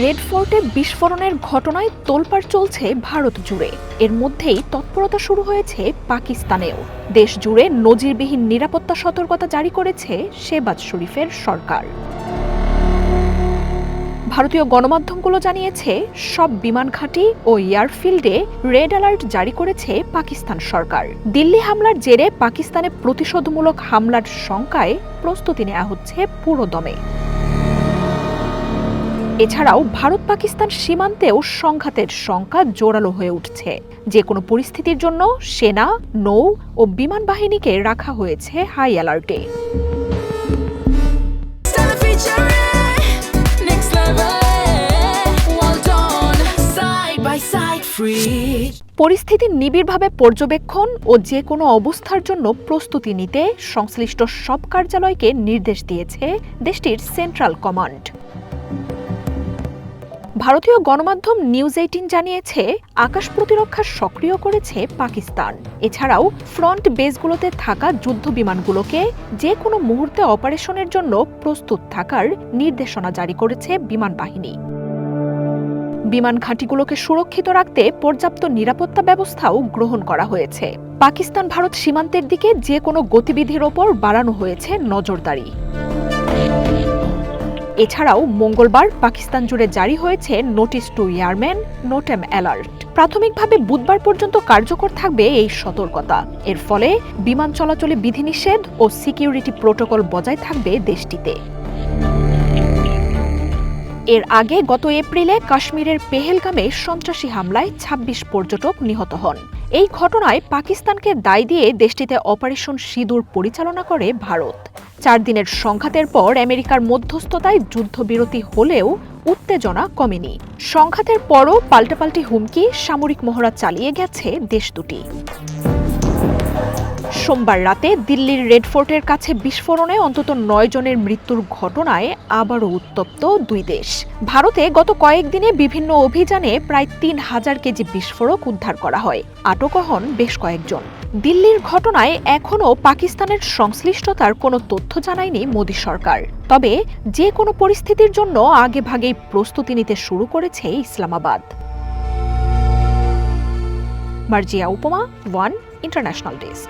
Red ফোর্টে বিস্ফোরণের ঘটনায় তোলপাড় চলছে ভারত জুড়ে। এর মধ্যেই তৎপরতা শুরু হয়েছে পাকিস্তানেও। দেশ জুড়ে নজিরবিহীন নিরাপত্তা সতর্কতা জারি করেছে শেবাজ শরীফের সরকার। ভারতীয় গণমাধ্যমগুলো জানিয়েছে, সব বিমান ঘাঁটি ও এয়ারফিল্ডে রেড অ্যালার্ট জারি করেছে পাকিস্তান সরকার। দিল্লি হামলার জেরে পাকিস্তানে প্রতিশোধমূলক হামলার শঙ্কায় প্রস্তুতি নেওয়া হচ্ছে পুরো দমে এছাড়াও ভারত পাকিস্তান সীমান্তেও সংঘাতের শঙ্কা জোরালো হয়ে উঠছে যে কোনো পরিস্থিতির জন্য সেনা, নৌ ও বিমান বাহিনীকে রাখা হয়েছে হাই অ্যালার্টে. পরিস্থিতি নিবিড়ভাবে পর্যবেক্ষণ ও যে কোনো অবস্থার জন্য প্রস্তুতি নিতে সংশ্লিষ্ট সব কার্যালয়কে নির্দেশ দিয়েছে দেশটির সেন্ট্রাল কমান্ড ভারতীয় গণমাধ্যম নিউজ এইটিন জানিয়েছে, আকাশ প্রতিরক্ষা সক্রিয় করেছে পাকিস্তান। এছাড়াও ফ্রন্ট বেসগুলোতে থাকা যুদ্ধ বিমানগুলোকে যে কোনো মুহূর্তে অপারেশনের জন্য প্রস্তুত থাকার নির্দেশনা জারি করেছে বিমান বাহিনী। বিমান ঘাঁটিগুলোকে সুরক্ষিত রাখতে পর্যাপ্ত নিরাপত্তা ব্যবস্থাও গ্রহণ করা হয়েছে। পাকিস্তান ভারত সীমান্তের দিকে যে কোনো গতিবিধির ওপর বাড়ানো হয়েছে নজরদারি। এছাড়াও মঙ্গলবার পাকিস্তান জুড়ে জারি হয়েছে notice to airmen NOTAM alert. প্রাথমিকভাবে বুধবার পর্যন্ত কার্যকর থাকবে এই সতর্কতা। এর ফলে বিমান চলাচলে বিধিনিষেধ ও সিকিউরিটি প্রোটোকল বজায় থাকবে দেশটিতে। এর আগে গত এপ্রিলে কাশ্মীরের পেহেলগামে সন্ত্রাসী হামলায় ২৬ পর্যটক নিহত হন। এই ঘটনায় পাকিস্তানকে দায় দিয়ে দেশটিতে অপারেশন সিঁদুর পরিচালনা করে ভারত। চার দিনের সংঘাতের পর আমেরিকার মধ্যস্থতায় যুদ্ধবিরতি হলেও উত্তেজনা কমেনি। সংঘাতের পরও পাল্টাপাল্টি হুমকি, সামরিক মহড়া চালিয়ে গেছে দেশ দুটি। সোমবার রাতে দিল্লির রেড ফোর্টের কাছে বিস্ফোরণে অন্তত নয় জনের মৃত্যুর ঘটনায় আবারও উত্তপ্ত দুই দেশ। ভারতে গত কয়েকদিনে বিভিন্ন অভিযানে প্রায় তিন হাজার কেজি বিস্ফোরক উদ্ধার করা হয়। আটক হন বেশ কয়েকজন। দিল্লির ঘটনায় এখনও পাকিস্তানের সংশ্লিষ্টতার কোনো তথ্য জানায়নি মোদী সরকার। তবে যে কোনো পরিস্থিতির জন্য আগেভাগেই প্রস্তুতি নিতে শুরু করেছে ইসলামাবাদ। মার্জিয়া উপমা, ওয়ান ইন্টারন্যাশনাল ডেস্ক।